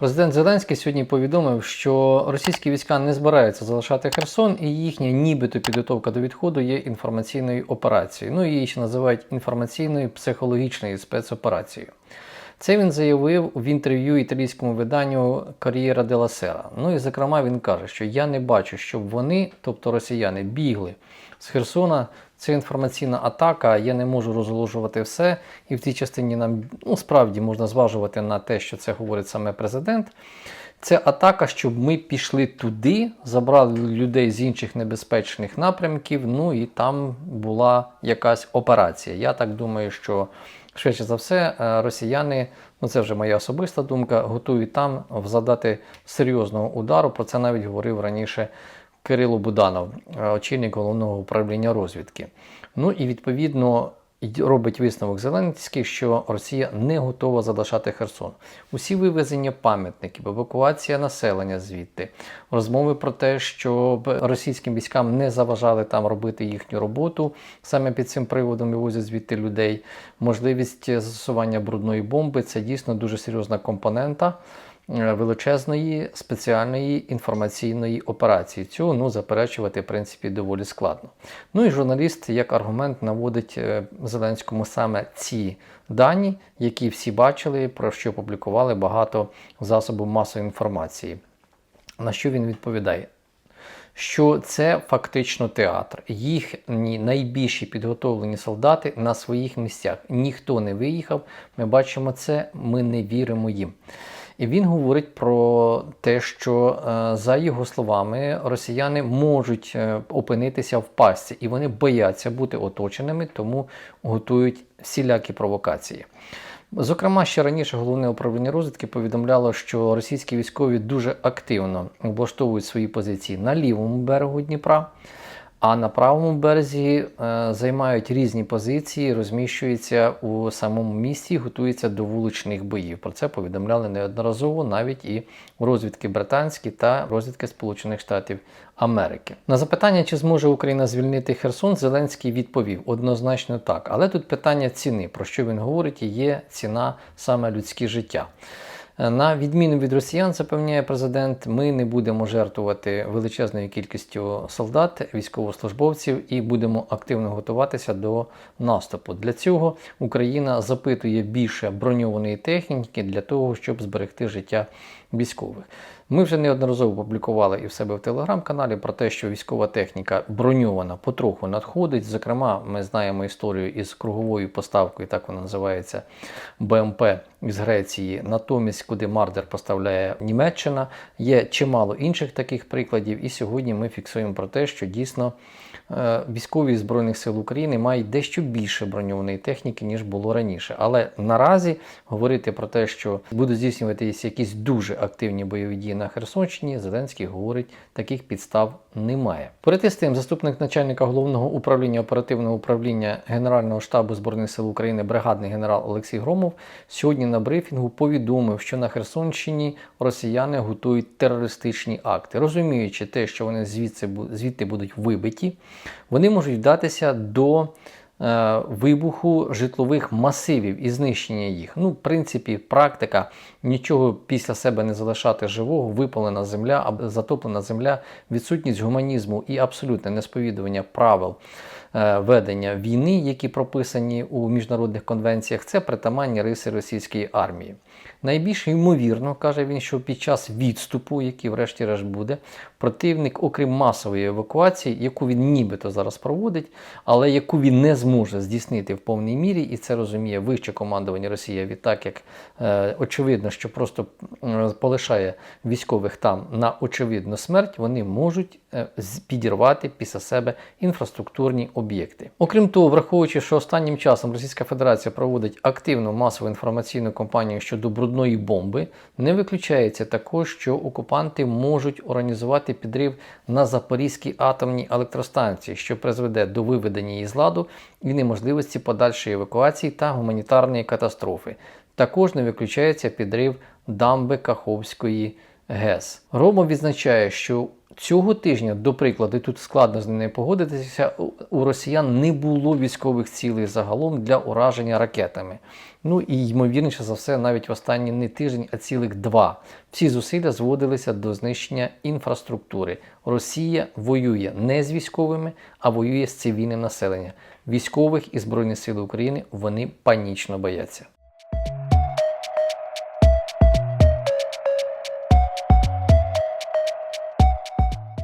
Президент Зеленський сьогодні повідомив, що російські війська не збираються залишати Херсон, і їхня нібито підготовка до відходу є інформаційною операцією. Ну її ще називають інформаційною психологічною спецоперацією. Це він заявив в інтерв'ю італійському виданню Кар'єра де Сера. Ну і зокрема він каже, що я не бачу, щоб вони, тобто росіяни, бігли з Херсона. Це інформаційна атака, я не можу розголошувати все. І в цій частині нам ну, справді можна зважувати на те, що це говорить саме президент. Це атака, щоб ми пішли туди, забрали людей з інших небезпечних напрямків. Ну і там була якась операція. Я так думаю, що швидше за все, е, росіяни, ну це вже моя особиста думка, готують там задати серйозного удару. Про це навіть говорив раніше Кирило Буданов, е, очільник головного управління розвідки. Ну і відповідно. Робить висновок Зеленський, що Росія не готова залишати Херсон. Усі вивезення пам'ятників, евакуація населення звідти, розмови про те, щоб російським військам не заважали там робити їхню роботу. Саме під цим приводом вивозять звідти людей. Можливість застосування брудної бомби це дійсно дуже серйозна компонента величезної спеціальної інформаційної операції. Цього ну, заперечувати в принципі доволі складно. Ну і журналіст як аргумент наводить е, Зеленському саме ці дані, які всі бачили, про що публікували багато засобів масової інформації. На що він відповідає? Що це фактично театр. Їхні найбільші підготовлені солдати на своїх місцях. Ніхто не виїхав. Ми бачимо це, ми не віримо їм. І він говорить про те, що е, за його словами росіяни можуть е, опинитися в пастці, і вони бояться бути оточеними, тому готують всілякі провокації. Зокрема, ще раніше головне управління розвідки повідомляло, що російські військові дуже активно облаштовують свої позиції на лівому берегу Дніпра. А на правому березі е, займають різні позиції, розміщуються у самому місті, готуються до вуличних боїв. Про це повідомляли неодноразово навіть і розвідки британські та розвідки Сполучених Штатів Америки. На запитання, чи зможе Україна звільнити Херсон, Зеленський відповів однозначно так. Але тут питання ціни, про що він говорить, і є ціна саме людське життя. На відміну від росіян, запевняє президент, ми не будемо жертвувати величезною кількістю солдат, військовослужбовців і будемо активно готуватися до наступу. Для цього Україна запитує більше броньованої техніки для того, щоб зберегти життя військових. Ми вже неодноразово публікували і в себе в телеграм-каналі про те, що військова техніка броньована потроху надходить. Зокрема, ми знаємо історію із круговою поставкою, так вона називається БМП із Греції. Натомість, куди Мардер поставляє Німеччина, є чимало інших таких прикладів. І сьогодні ми фіксуємо про те, що дійсно е, військові збройних сил України мають дещо більше броньованої техніки, ніж було раніше. Але наразі говорити про те, що будуть здійснюватися якісь дуже активні бойові дії на Херсонщині, Зеленський говорить, таких підстав немає. Поряд із тим, заступник начальника головного управління оперативного управління Генерального штабу збройних сил України, бригадний генерал Олексій Громов, сьогодні на брифінгу повідомив, що на Херсонщині росіяни готують терористичні акти, розуміючи те, що вони звідси звідти будуть вибиті, вони можуть вдатися до. Е, Вибуху житлових масивів і знищення їх. Ну, в принципі, практика нічого після себе не залишати живого, випалена земля, або затоплена земля, відсутність гуманізму і абсолютне несповідування правил е, ведення війни, які прописані у міжнародних конвенціях, це притаманні риси російської армії. Найбільш ймовірно, каже він, що під час відступу, який врешті-решт буде, противник, окрім масової евакуації, яку він нібито зараз проводить, але яку він не зможе здійснити в повній мірі, і це розуміє вище командування Росії, відтак як е, очевидно, що просто полишає військових там на очевидну смерть, вони можуть е, підірвати після себе інфраструктурні об'єкти. Окрім того, враховуючи, що останнім часом Російська Федерація проводить активну масову інформаційну кампанію щодо брудної бомби, не виключається також, що окупанти можуть організувати підрив на Запорізькій атомній електростанції, що призведе до виведення її з ладу і неможливості подальшої евакуації та гуманітарної катастрофи. Також не виключається підрив дамби Каховської ГЕС. Рома відзначає, що Цього тижня, до прикладу, тут складно з ним не погодитися, у росіян не було військових цілей загалом для ураження ракетами. Ну і ймовірніше за все, навіть в останні не тиждень, а цілих два. Всі зусилля зводилися до знищення інфраструктури. Росія воює не з військовими, а воює з цивільним населенням. Військових і Збройних сил України вони панічно бояться.